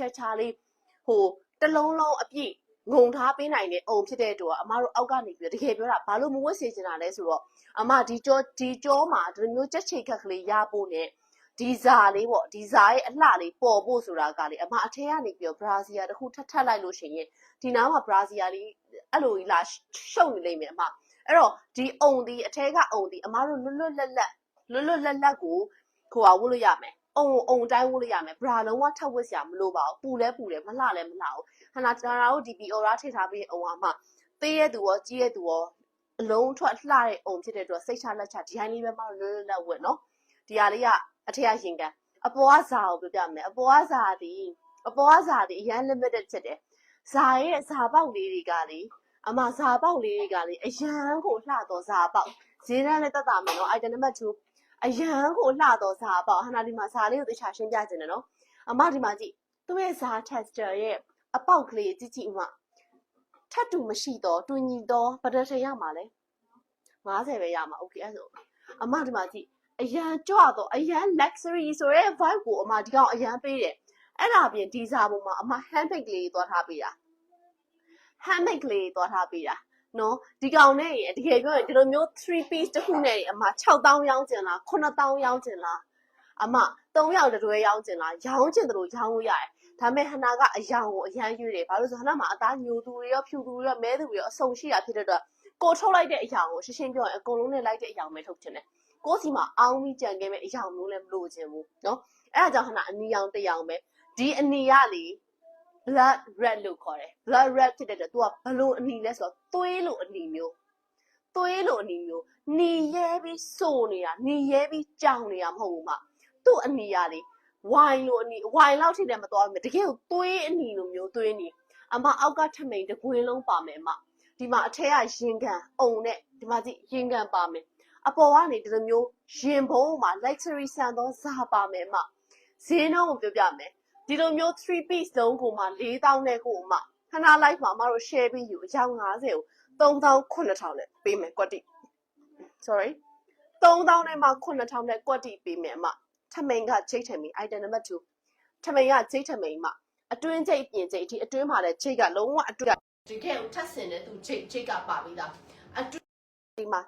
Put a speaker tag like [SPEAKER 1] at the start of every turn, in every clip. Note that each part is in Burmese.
[SPEAKER 1] ချက်ချာလေးဟိုတလုံးလုံးအပြည့်ငုံထားပေးနိုင်တဲ့အုံဖြစ်တဲ့အတွက်အမတို့အောက်ကနေပြီးတော့တကယ်ပြောတာဘာလို့မဝတ်စေချင်တာလဲဆိုတော့အမဒီကြောဒီကြောမှာဒီလိုမျိုးကြက်ချိတ်ခက်ကလေးရဖို့နဲ့ဒီဇာလေးပေါ့ဒီဇာရဲ့အလှလေးပေါ်ဖို့ဆိုတာကလေအမအထက်ကနေပြီးတော့ဘရာဇီယာတစ်ခုထပ်ထပ်လိုက်လို့ရှိရင်ဒီနားမှာဘရာဇီယာလေးအဲ့လိုကြီးလာရှုပ်နေလိမ့်မယ်အမအဲ့တော့ဒီအုံဒီအထက်ကအုံဒီအမတို့လွတ်လွတ်လပ်လပ်လွတ်လွတ်လပ်လပ်ကိုခိုးအောင်ဝတ်လို့ရမယ် အုံအုံတိုင်းဝတ်လို့ရမယ်ဘရာလုံးဝထပ်ဝတ်စရာမလိုပါဘူးပူလဲပူတယ်မလှလဲမလှဘူးဟနာတာရာတို့ဒီပီအော်ရာထိထားပြီးအုံအောင်မှသေးရဲ့သူရောကြီးရဲ့သူရောအလုံးထွက်လှတဲ့အုံဖြစ်တဲ့အတွက်စိတ်ချလက်ချဒီတိုင်းလေးပဲမလွတ်လွတ်လပ်ဝတ်နော်ဒီဟာလေးကအထက်ကရင်ကန်အပေါ်ကဇာကိုပြောပြမယ်အပေါ်ကဇာဒီအပေါ်ကဇာဒီအရန် limited ဖြစ်တယ်ဇာရဲ့ဇာပေါက်လေးတွေကလေအမဇာပေါက်လေးတွေကလေအရန်ကိုလှတော့ဇာပေါက်ဈေးတန်းနဲ့တက်တာမယ်နော် item number 2 အရန်ကိုလှတော့ဇာပေါက်ဟနာဒီမှာဇာလေးကိုတခြားရှင်းပြခြင်းတယ်နော်အမဒီမှာကြည့်သူ့ရဲ့ဇာ texture ရဲ့အပေါက်ကလေးကြည့်ကြည့်ဥမထပ်တူမရှိတော့တွင်ညီတော့ဘယ်တစ်ထည့်ရမှာလဲ90ပဲရမှာ okay အဲ့ဆိုအမဒီမှာကြည့်အရန်ကြွတော့အရန် luxury ဆိုရဲ vibe ကိုအမဒီကောင်အရန်ပေးတယ်အဲ့ဒါပြင်ဒီဇာပုံမှာအမ handbag လေးသွားထားပေးတာ handbag လေးသွားထားပေးတာ နော်ဒီကောင်နဲ့တကယ်ပြောရင်ဒီလိုမျိုး3 piece တစ်ခုနဲ့အမ6000ရောင်းကျင်လား9000ရောင်းကျင်လားအမ3ယောက်တတွဲရောင်းကျင်လားရောင်းကျင်တယ်လို့ရောင်းလို့ရတယ်ဒါပေမဲ့ဟနာကအယောင်ကိုအရန်ရွေးတယ်ဘာလို့ဆိုဟနာမှာအသားညိုသူတွေရောဖြူသူတွေရောမဲသူတွေရောအဆုံရှိတာဖြစ်တဲ့အတွက်ကိုထုတ်လိုက်တဲ့အယောင်ကိုရှင်းရှင်းပြောရင်အကုန်လုံးနဲ့လိုက်တဲ့အယောင်ပဲထုတ်ချင်တယ်ကိုစီမှာအောင်းပြီးကြံခဲ့မဲ့အယောင်မျိုးလည်းမလို့ချင်ဘူးနော်အဲ့ဒါကြောင့်ဟနာအနီရောင်တစ်ယောင်ပဲဒီအနီကလေ blood red လို့ခေါ်တယ် blood red ဖြစ်တဲ့အတွက် तू ကဘလို့အနီလဲဆိုတော့သွေးလို့အနီမျိုးသွေးလို့အနီမျိုးနီရဲပြီးစိုးနေတာနီရဲပြီးကြောင်နေတာမဟုတ်ဘူးမသူ့အနီကလေဝိုင်လို့အနီဝိုင်လောက်ထိလည်းမသွားဘူးတကယ်ကိုသွေးအနီလိုမျိုးသွေးနီအမအောက်ကထမိန်တကွင်းလုံးပါမယ်အမဒီမှာအထက်ကရင်ကန်အုံနဲ့ဒီမှာကြည့်ရင်ကန်ပါမယ်အပေါ်ကနေဒီလိုမျိုးရင်ဘုံမှာ luxury ဆန်သောဇာပါမယ်အမဈေးနှုန်းကိုပြောပြမယ် ဒီလိုမျိုး3 piece လုံးကိုမှ4000နဲ့ကိုမှခဏလိုက်မှာမတို့ share ပြီးယူအယောက်50ကို3000 9000နဲ့ပေးမယ်ကွက်တိ sorry 3000နဲ့မှ9000နဲ့ကွက်တိပေးမယ်အမထမိန်ကချိတ်ထမိန် item number 2ထမိန်ကချိတ်ထမိန်မှအတွင်းချိတ်ပြင်ချိတ်ဒီအတွင်းမှာလည်းချိတ်ကလုံးဝအတွင်းဒီခဲကိုထပ်ဆင်တဲ့သူချိတ်ချိတ်ကပါပြီးသားအတွင်းဒီမှာ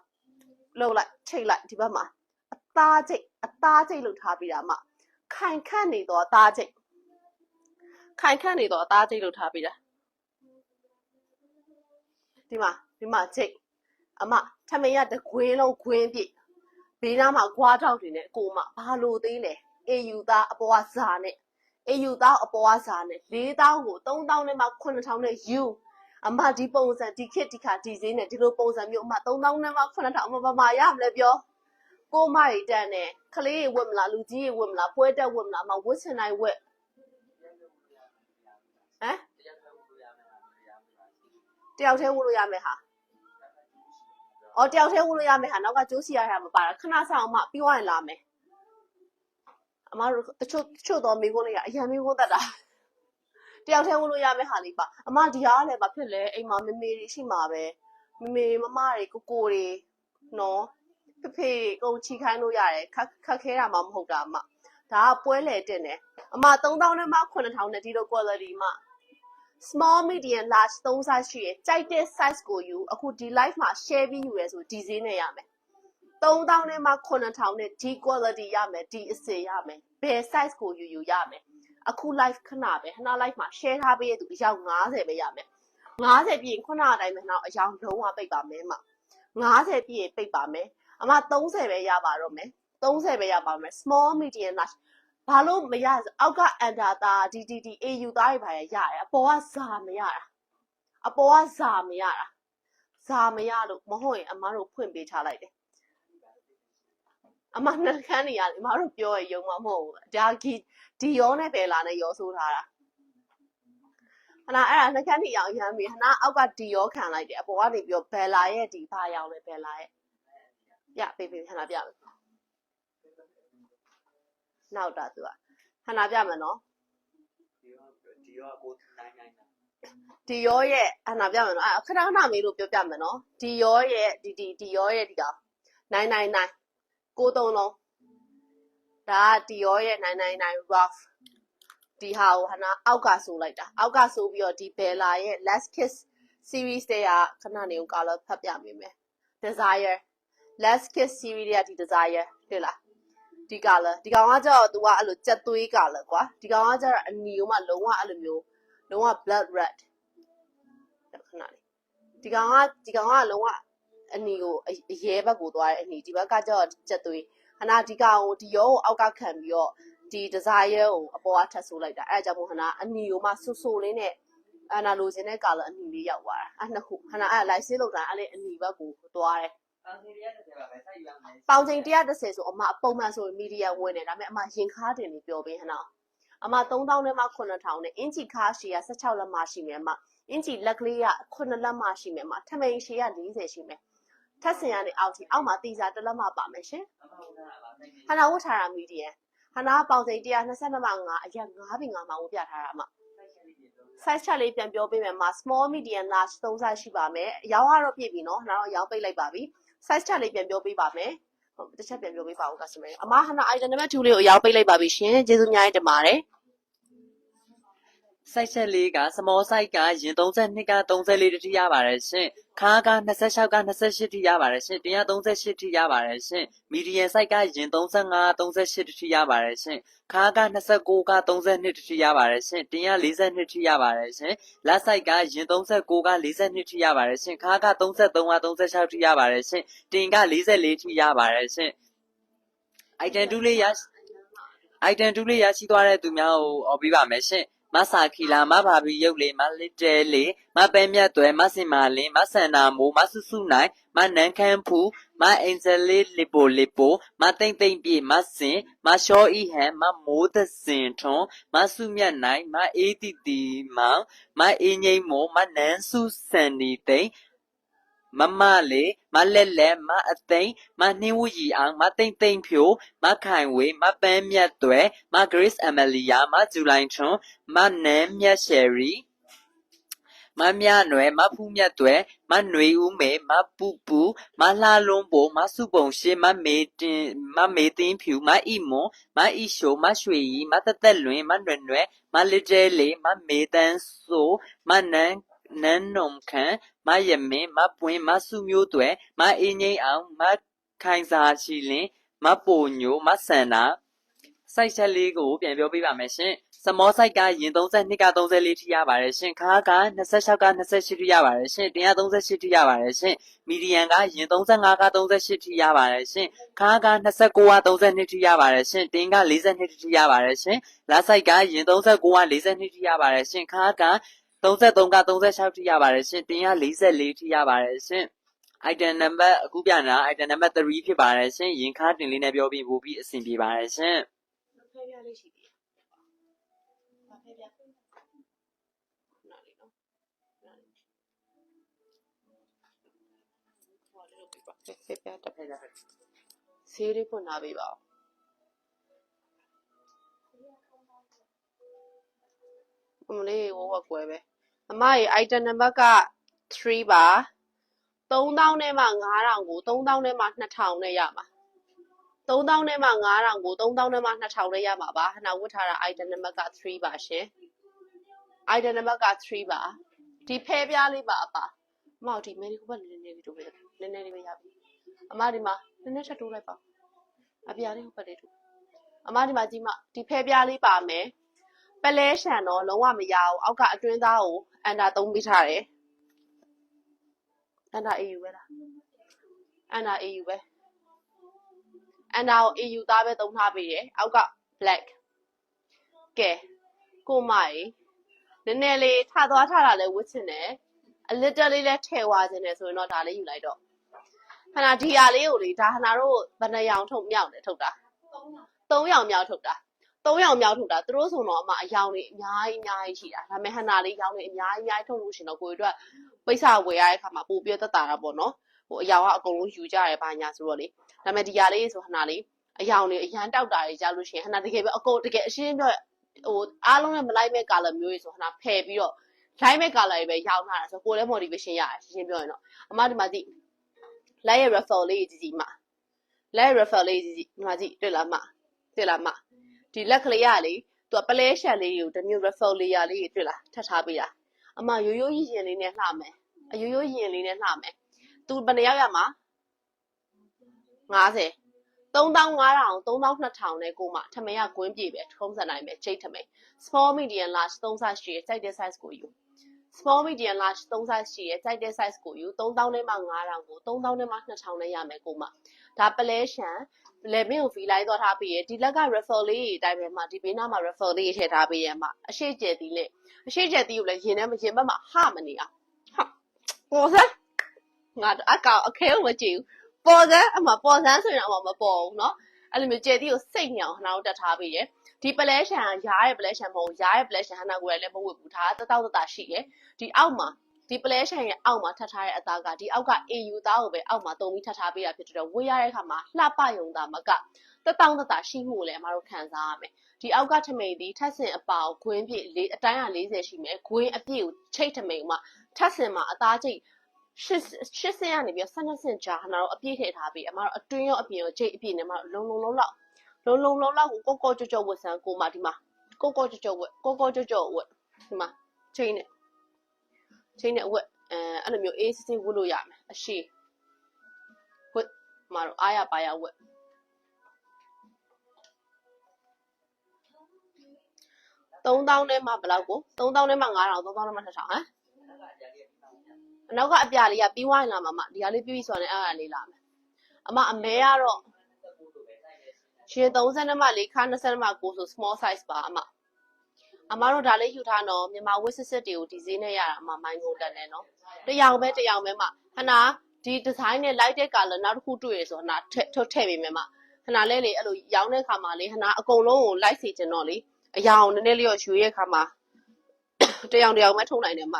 [SPEAKER 1] လှုပ်လိုက်ချိတ်လိုက်ဒီဘက်မှာအသားချိတ်အသားချိတ်လို့ထားပြီးတာမှခိုင်ခန့်နေတော့အသားချိတ် ခိုင်ခန့်နေတော့အသားချိတ်လို့ထားပြီးတာဒီမှာဒီမှာချိတ်အမထမင်းရတကွင်းလုံးခွင်းပြည့်ဘေးနားမှာဂွားထောက်တွေနဲ့အကိုမဘာလို့သေးလဲအေယူသားအပေါ်ကဇာနဲ့အေယူသားအပေါ်ကဇာနဲ့4000ကို3000နဲ့မှ9000နဲ့ယူအမဒီပုံစံဒီခစ်ဒီခါဒီဈေးနဲ့ဒီလိုပုံစံမျိုးအမ3000နဲ့မှ9000အမဘာမှရမလဲပြောကိုမရီတန်နဲ့ကလေးတွေဝတ်မလားလူကြီးတွေဝတ်မလားပွဲတက်ဝတ်မလားအမဝတ်ချင်တိုင်းဝတ် ဟမ်တယောက်တည်းဝတ်လို့ရမယ်ဟာအော်တယောက်တည်းဝတ်လို့ရမယ်ဟာနောက်ကကျိုးစီရတာမပါတာခဏဆောင်အမပြီးသွားရင်လာမယ်အမတို့တချို့တချို့တော့မိကုန်းလေးကအရန်မိကုန်းတတ်တာတယောက်တည်းဝတ်လို့ရမယ်ဟာလေးပါအမဒီဟာကလည်းဘာဖြစ်လဲအိမ်မှာမေမေတွေရှိမှာပဲမေမေမမတွေကိုကိုတွေနော်ဖေဖေကိုချီခိုင်းလို့ရတယ်ခက်ခက်ခဲတာမှမဟုတ်တာအမဒါကပွဲလေတင်တယ်အမ3000နဲ့မှ9000နဲ့ဒီလို quality မှ small medium large သုံး size ရှိရယ်ကြိုက်တဲ့ size ကိုယူအခုဒီ live မှာ share ပြီးယူရဲဆိုဒီဈေးနဲ့ရမယ်3000နဲ့မှ9000နဲ့ဒီ quality ရမယ်ဒီအစစ်ရမယ်ဘယ် size ကိုယူယူရမယ်အခု live ခဏပဲခဏ live မှာ share ထားပေးရသူအယောက်90ပဲရမယ်90ပြည့်ခုနအတိုင်းပဲနောက်အယောက်လုံးဝပိတ်ပါမယ်မ90ပြည့်ပိတ်ပါမယ်အမ30ပဲရပါတော့မယ်30ပဲရပါမယ် small medium large ဘာလို့မရအောက်က under သားဒီဒီဒီ AU သားတွေဘာရရတယ်အပေါ်ကဇာမရတာအပေါ်ကဇာမရတာဇာမရလို့မဟုတ်ရင်အမတို့ဖွင့်ပေးထားလိုက်တယ်အမနှခမ်းနေရတယ်အမတို့ပြောရရုံမမဟုတ်ဘူးဒါဂီဒီရောနဲ့ပဲလာနဲ့ရောဆိုးထားတာဟနာအဲ့ဒါနှခမ်းနေရောင်ရမ်းပြီဟနာအောက်ကဒီရောခံလိုက်တယ်အပေါ်ကနေပြီးတော့ဘယ်လာရဲ့ဒီဘာရောင်လဲဘယ်လာရဲ့ရပေးပေးဟနာပြမယ် နောက်တာသူကဟနာပြမယ်နော်
[SPEAKER 2] ဒီရောကိုနိုင်နိုင်တာ
[SPEAKER 1] ဒီရောရဲ့ဟနာပြမယ်နော်အဲ့ခဏခဏမေးလို့ပြောပြမယ်နော်ဒီရောရဲ့ဒီဒီဒီရောရဲ့ဒီကောင်999ကိုသုံးလုံးဒါကဒီရောရဲ့999 rough ဒီဟာကိုဟနာအောက်ကဆိုလိုက်တာအောက်ကဆိုပြီးတော့ဒီ Bella ရဲ့ Last Kiss series တဲ့ကခဏနေဦး color ဖတ်ပြမိမယ် Desire Last Kiss series တဲ့ကဒီ Desire တွေ့လား ဒီ color ဒီကောင်ကကျတော့ तू ကအဲ့လိုကြက်သွေး color ကွာဒီကောင်ကကျတော့အနီကိုမှလုံးဝအဲ့လိုမျိုးလုံးဝ blood red ခဏလေးဒီကောင်ကဒီကောင်ကလုံးဝအနီကိုအအရဲဘက်ကိုသွားတဲ့အနီဒီဘက်ကကျတော့ကြက်သွေးဟနာဒီကောင်ကိုဒီရောကိုအောက်ကခံပြီးတော့ဒီ desire ကိုအပေါ်ကထပ်ဆိုးလိုက်တာအဲအကြောင့်မို့ဟနာအနီကိုမှဆူဆူလေးနဲ့အနာလိုချင်တဲ့ color အနီလေးရောက်သွားတာအဲနှစ်ခုဟနာအဲ light ဆေးလောက်တာအဲ့လေအနီဘက်ကိုသွားတယ်
[SPEAKER 2] အော်ဒီရက်တစ် ပါပဲစိုက်ယူရမယ်
[SPEAKER 1] ပေါင်ချိန်130ဆိုအမအပုံမှန်ဆိုရင် medium ဝင်တယ်ဒါပေမဲ့အမရင်ခါတင်နေပြောပေးဟနာအမ3000နဲ့မှ9000နဲ့အင်ချီခါရှည်က16လက်မရှိမယ်အမအင်ချီလက်ကလေးက9လက်မရှိမယ်အမထမိန်ရှည်က40ရှိမယ်ထက်စင်ကနေအောက်ထိအောက်မှာတီစာတစ်လက်မပါမယ်ရှင်
[SPEAKER 2] အမေကပါစိုက်နေ
[SPEAKER 1] ဟနာဝတ်ထားတာ medium ဟနာပေါင်ချိန်122မှ5အရက်9ပင်5မှာဝတ်ပြထားတာအမ
[SPEAKER 2] စိုက်ချက်လေးပြင်
[SPEAKER 1] size chart လေးပြန်ပြောပေးမယ်မှာ small medium large သုံး size ရှိပါမယ်အရောင်းကတော့ပြည့်ပြီเนาะဟနာတော့အရောင်းပိတ်လိုက်ပါပြီ size chart လေးပြန်ပြောပေးပါမယ်ဟုတ်တစ်ချက်ပြန်ပြောပေးပါဦး customer အမဟနာ item number 2လေးကိုအရောင်းပိတ်လိုက်ပါပြီရှင်ကျေးဇူးအများကြီးတင်ပါတယ်
[SPEAKER 2] စိုက်ချက်လေးက small size ကရင်32က34တတိရပါတယ်ရှင်ခါးက26က28ထိရပါတယ်ရှင်138ထိရပါတယ်ရှင် medium size ကရင်35 38တတိရပါတယ်ရှင်ခါးက29က32တတိရပါတယ်ရှင်142ထိရပါတယ်ရှင်လက် size ကရင်39က42ထိရပါတယ်ရှင်ခါးက33က36ထိရပါတယ်ရှင်တင်က44ထိရပါတယ်ရှင် item 2လေးရ item 2လေးရရှိသွားတဲ့သူများကိုអော်ပေးပါမယ်ရှင် မဆာခီလာမဘာဘီရုပ်လေးမလစ်တဲလေးမပဲမြတ်သွဲမစင်မာလင်းမဆန္နာမိုးမဆုစုနိုင်မနန်းခမ်းဖူမအင်ဇလေးလီပိုလီပိုမသိမ့်သိမ့်ပြေမစင်မရှောဤဟန်မမိုးသစင်ထွန်းမဆုမြတ်နိုင်မအေးတီတီမောင်မအေးငိမ့်မိုးမနန်းစုစန်နီသိမ့် မမလေးမလက်လက်မအသိမ့်မနှင်းဝရီအောင်မသိမ့်သိမ့်ဖြိုမခိုင်ဝေမပန်းမြတ်သွဲမဂရစ်အမလီယာမဂျူလိုင်ထွန်းမနန်းမြတ်ရှယ်ရီမမြနွယ်မဖူးမြတ်သွဲမနွေဦးမေမပူပူမလှလွန်းပိုမစုပုံရှင်းမမေတင်မမေတင်းဖြူမဣမွန်မဣရှိုမရွှေရီမတသက်လွင်မနွယ်နွယ်မလစ်တဲလေးမမေတန်းဆိုမနန်း နန်းနုံခန့်မယမင်းမပွင့်မစုမျိုးသွဲမအင်းငိမ့်အောင်မခိုင်စာချီလင်းမပိုညိုမဆန္နာစိုက်ချက်လေးကိုပြန်ပြောပေးပါမယ်ရှင်။စမောစိုက်ကရင်32က34ထိရပါတယ်ရှင်။ခါးက26က28ထိရပါတယ်ရှင်။138ထိရပါတယ်ရှင်။မီဒီယံကရင်35က38ထိရပါတယ်ရှင်။ခါးက29က32ထိရပါတယ်ရှင်။တင်က42ထိရပါတယ်ရှင်။လာစိုက်ကရင်39က42ထိရပါတယ်ရှင်။ခါးက 33က36ထိရပါတယ်ရှင်။တင်က44ထိရပါတယ်ရှင်။ item number အခုပြနေတာ item number 3ဖြစ်ပါတယ်ရှင်။ရင်ခါတင်လေးနဲ့ပြောပြီးပို့ပြီးအဆင်ပြေပါတယ်ရှင်။
[SPEAKER 1] ဖဲပြားလေးရှိသေးတယ်။ဖဲပြားခဏလေးနော်။ခဏလေးဟောလေးလုပ်ပေးပါ။ဖဲဖဲပြားတစ်ဖက်ဈေးလေးဖွင့်ထားပေးပါဦး။အမလေးဝဝကွယ်ပဲ။ အမကြီး item number က3ပါ။3000နဲ့မှ9000ကို3000နဲ့မှ2000နဲ့ရမှာ။3000နဲ့မှ9000ကို3000နဲ့မှ2000နဲ့ရမှာပါ။ဟနာဝတ်ထားတာ item number က3ပါရှင်။ item number က3ပါ။ဒီဖဲပြားလေးပါအပါ။အမတို့ဒီ medical ဘက်နည်းနည်းလေးတို့ပဲနည်းနည်းလေးပဲရပြီ။အမဒီမှာနည်းနည်းထပ်တိုးလိုက်ပါ။အပြားလေးဟိုဘက်လေးတို့။အမဒီမှာကြည့်မဒီဖဲပြားလေးပါမယ်။ ပလဲရှန်တော့လုံးဝမရအောင်အောက်ကအတွင်းသားကိုအန်တာသုံးပေးထားတယ်။အန်တာ AU ပဲလား။အန်တာ AU ပဲ။အန်တာကို AU သားပဲသုံးထားပေးတယ်။အောက်က black ။ကဲကိုမကြီးနည်းနည်းလေးထသွားထတာလဲဝတ်ချင်တယ်။ a little လေးလဲထည့်သွားခြင်းတယ်ဆိုရင်တော့ဒါလေးယူလိုက်တော့။ခဏဒီဟာလေးကိုလေဒါဟနာတို့ဘယ်နှရောင်ထုတ်မြောက်တယ်ထုတ်တာ။3ရောင်မြောက်ထုတ်တာ။ 3ရောင်မြောက်ထုတ်တာသူတို့ဆိုတော့အမအယောင်တွေအများကြီးအများကြီးရှိတာဒါပေမဲ့ဟနာလေးရောင်တွေအများကြီးအများကြီးထုတ်လို့ရှရင်တော့ကိုယ်တို့ကပိတ်စာဝယ်ရတဲ့အခါမှာပို့ပြသက်တာတာပေါ့နော်ဟိုအယောင်ကအကုန်လုံးယူကြရဲဘာညာဆိုတော့လေဒါပေမဲ့ဒီဟာလေးဆိုဟနာလေးအယောင်တွေအရန်တောက်တာတွေကြားလို့ရှရင်ဟနာတကယ်ပဲအကုန်တကယ်အရှင်းပြောဟိုအားလုံးနဲ့မလိုက်မဲ့ color မျိုးတွေဆိုဟနာဖယ်ပြီးတော့ line မဲ့ color တွေပဲရောင်းထားတာဆိုကိုယ်လည်း motivation ရတယ်ရှင်းရှင်းပြောရင်တော့အမဒီမှာကြည့် light ရဲ့ refill လေးကြီးကြီးမ light refill လေးကြီးကြီးဒီမှာကြည့်တွေ့လားမတွေ့လားမ ဒီလက်ကလေးကလေသူကပလဲရှက်လေးကိုတစ်မျိုး refill layer လေးတွေတွေ့လားထပ်ထားပေးတာအမရိုးရိုးရင်ရင်လေးနဲ့လှမယ်အရိုးရိုးရင်လေးနဲ့လှမယ်သူဘယ်နှယောက်ရမှာ90 3500 3200နဲ့ကိုမထမင်းကကွင်းပြေပဲထုံးစံတိုင်းပဲချိတ်ထမင်း small medium large 3 size ရှိရဲ့စိုက်တဲ့ size ကိုယူ small medium large 3 size ရှိရဲ့စိုက်တဲ့ size ကိုယူ3000နဲ့မှ9000ကို3000နဲ့မှ2000နဲ့ရမယ်ကိုမဒါပလဲရှန်လေမင်းကိုဖီလိုက်တော့ထားပြီးရဒီလက်က refill လေးတွေအတိုင်းပဲမှဒီဘေးနားမှာ refill လေးတွေထည့်ထားပေးရမှာအရှိကျယ်သီးလေးအရှိကျယ်သီးကိုလည်းရင်ထဲမှာရင်ဘက်မှာဟမနေအောင်ဟာပေါ်စမ်းငါတော့အကောင်အခဲကိုမကြည့်ဘူးပေါ်စမ်းအမပေါ်စမ်းဆိုရင်တော့မပေါ်ဘူးเนาะအဲ့လိုမျိုးကျယ်သီးကိုစိတ်ညောင်နှောင်းတက်ထားပေးရ ဒီပလဲရှန်ကရားရဲ့ပလဲရှန်မဟုတ်ဘူးရားရဲ့ပလဲရှန်ဟနာကိုယ်လည်းမဝတ်ဘူးဒါကတတောက်တတရှိရဒီအောက်မှာဒီပလဲရှန်ရဲ့အောက်မှာထပ်ထားတဲ့အသားကဒီအောက်က AU သားကိုပဲအောက်မှာတုံပြီးထပ်ထားပေးတာဖြစ်တဲ့တော့ဝေးရတဲ့အခါမှာလှပယုံတာမကတတောက်တတရှိမှုကိုလည်းအမတို့ခံစားရမယ်ဒီအောက်ကထမိန်ဒီထပ်ဆင်အပေါဂွင်းပြည့်လေးအတိုင်းက40ရှိမယ်ဂွင်းအပြည့်ကိုချိတ်ထမိန်မှာထပ်ဆင်မှာအသားချိတ်ရှစ်ရှစ်ဆင်ကနေပြီးတော့12ဆင်ကြာဟနာတော့အပြည့်ထည့်ထားပြီးအမတို့အတွင်းရောအပြင်ရောချိတ်အပြည့်နဲ့မလုံလုံလုံလောက် လုံလုံလုံလောက်ကိုကော့ကော့ကြော့ကြော့ဝတ်ဆန်းကိုမဒီမှာကော့ကော့ကြော့ကြော့ဝတ်ကော့ကော့ကြော့ကြော့ဝတ်ဒီမှာချိန်နဲ့ချိန်နဲ့ဝတ်အဲအဲ့လိုမျိုးအေးစစ်စစ်ဝတ်လို့ရမယ်အရှိဝတ်မတို့အားရပါရဝတ်3000နဲ့မှဘယ်လောက်ကို3000နဲ့မှ9000 3000နဲ့မှ2000ဟမ်အနောက်ကအပြာလေးကပြီးဝိုင်းလာမှာမဒီဟာလေးပြီးပြီဆိုရင်အဲ့ဒါလေးလာမယ်အမအမဲကတော့ ရှင်30နဲ့မှ4ခါ20နဲ့မှ9ဆို small size ပါအမအမတို့ဒါလေးယူထားတော့မြန်မာဝစ်စစ်စစ်တွေကိုဒီဈေးနဲ့ရတာအမမိုင်းကုန်တက်နေနော်တယောင်ပဲတယောင်ပဲမခဏဒီ design နဲ့ light တဲ့ color နောက်တစ်ခုတွေ့ရဆိုတော့ခဏထည့်ထုတ်ထည့်ပေးမယ်မခဏလေးလေအဲ့လိုရောင်းတဲ့ခါမှာလေခဏအကုန်လုံးကို light စီချင်တော့လေအယောင်နည်းနည်းလေးရောယူရဲ့ခါမှာတယောင်တယောင်ပဲထုတ်နိုင်တယ်မ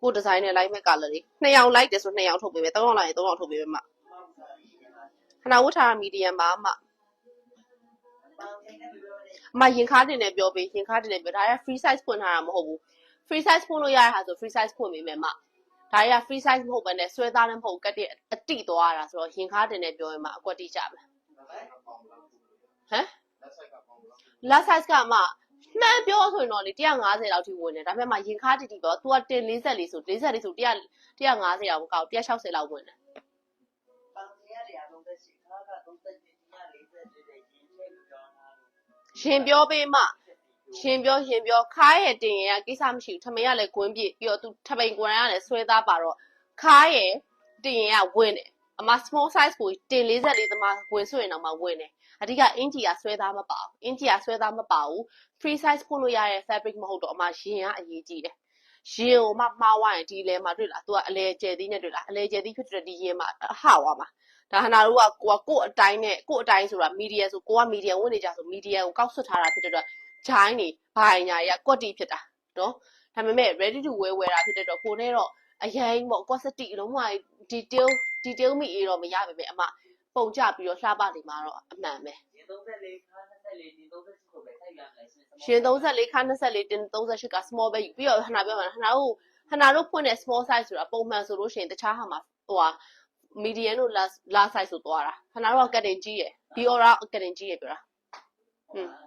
[SPEAKER 1] ကိုဒီဇိုင်းနဲ့ light မဲ့ color လေးနှစ်ယောင် light တယ်ဆိုနှစ်ယောင်ထုတ်ပေးမယ်သုံးယောင်လိုက်ရင်သုံးယောင်ထုတ်ပေးမယ်မခဏဝတ်ထားတာ medium ပါမ အမရင်ခါတင်နေပြောပေးရင်ခါတင်နေပြောဒါရ free size ဖွင့်ထားတာမဟုတ်ဘူး free size ဖွင့်လို့ရတဲ့ဟာဆို free size ဖွင့်ပေးမယ်မဒါရ free size မဟုတ်ဘဲနဲ့ဆွဲသားလည်းမဟုတ်ဘူးကတ်တဲ့အတိသွားတာဆိုတော့ရင်ခါတင်နေပြောရင်မအကွက်တိကြမယ်ဟမ် last size ကမှမှန်ပြောဆိုရင်တော့လေ150လောက်ထိဝင်တယ်ဒါပေမဲ့မှရင်ခါတီတီပေါ့ तू ကတင်40လေးဆို40လေးဆို100 150လောက်မကောက်160လောက်ဝင်တယ် ရှင်ပြောပေးမှရှင်ပြောရှင်ပြောခါရဲ့တင်ရကိစ္စမရှိဘူးထမင်းကလည်းဂွင်းပြည့်ပြီးတော့ तू ထပိန်ကွန်ရကလည်းဆွဲသားပါတော့ခါရဲ့တင်ရကဝင်တယ်အမ small size ကိုတင်44သမားဝင်ဆိုရင်တော့မှဝင်တယ်အဓိကအင်ဂျီကဆွဲသားမပါဘူးအင်ဂျီကဆွဲသားမပါဘူး free size ပို့လို့ရတဲ့ fabric မဟုတ်တော့အမရင်ကအရေးကြီးတယ်ရင်ကိုမှမှားသွားရင်ဒီလဲမှာတွေ့လား तू ကအလဲကျယ်သီးနဲ့တွေ့လားအလဲကျယ်သီးဖြစ်တဲ့ဒီရင်မှာအဟဝါမှာ ဒါဟနာတို့ကကိုကကို့အတိုင်းနဲ့ကို့အတိုင်းဆိုတာ medium ဆိုကိုက medium ဝင်နေကြဆို medium ကိုကောက်ဆွတ်ထားတာဖြစ်တဲ့အတွက်ဂျိုင်းနေဘိုင်ညာတွေကကွက်တီဖြစ်တာနော်ဒါပေမဲ့ ready to wear ဝယ်တာဖြစ်တဲ့အတွက်ကိုနဲ့တော့အရင်ပေါ့ quantity လုံးဝ detail detail မိအေးတော့မရပါပဲအမပုံကြပြီးတော့လှပနေမှာတော့အမှန်ပဲ
[SPEAKER 2] ရင်း34ခါ24ဒီ38ကိုပဲထိုက်ရမယ်ရှင်
[SPEAKER 1] ရှင်34ခါ24တင်38က small ပဲယူပြီးတော့ဟနာပြောမှာဟနာတို့ဟနာတို့ဖွင့်တဲ့ small size ဆိုတာပုံမှန်ဆိုလို့ရှိရင်တခြားဟာမှာဟိုဟာ medium တို့ large large size ဆိုသွားတာဟနာတို့ကကတ်တင်ကြီးရယ် Biora ကတ်တင်ကြီးရယ်ပြောတာ
[SPEAKER 2] ဟွန်း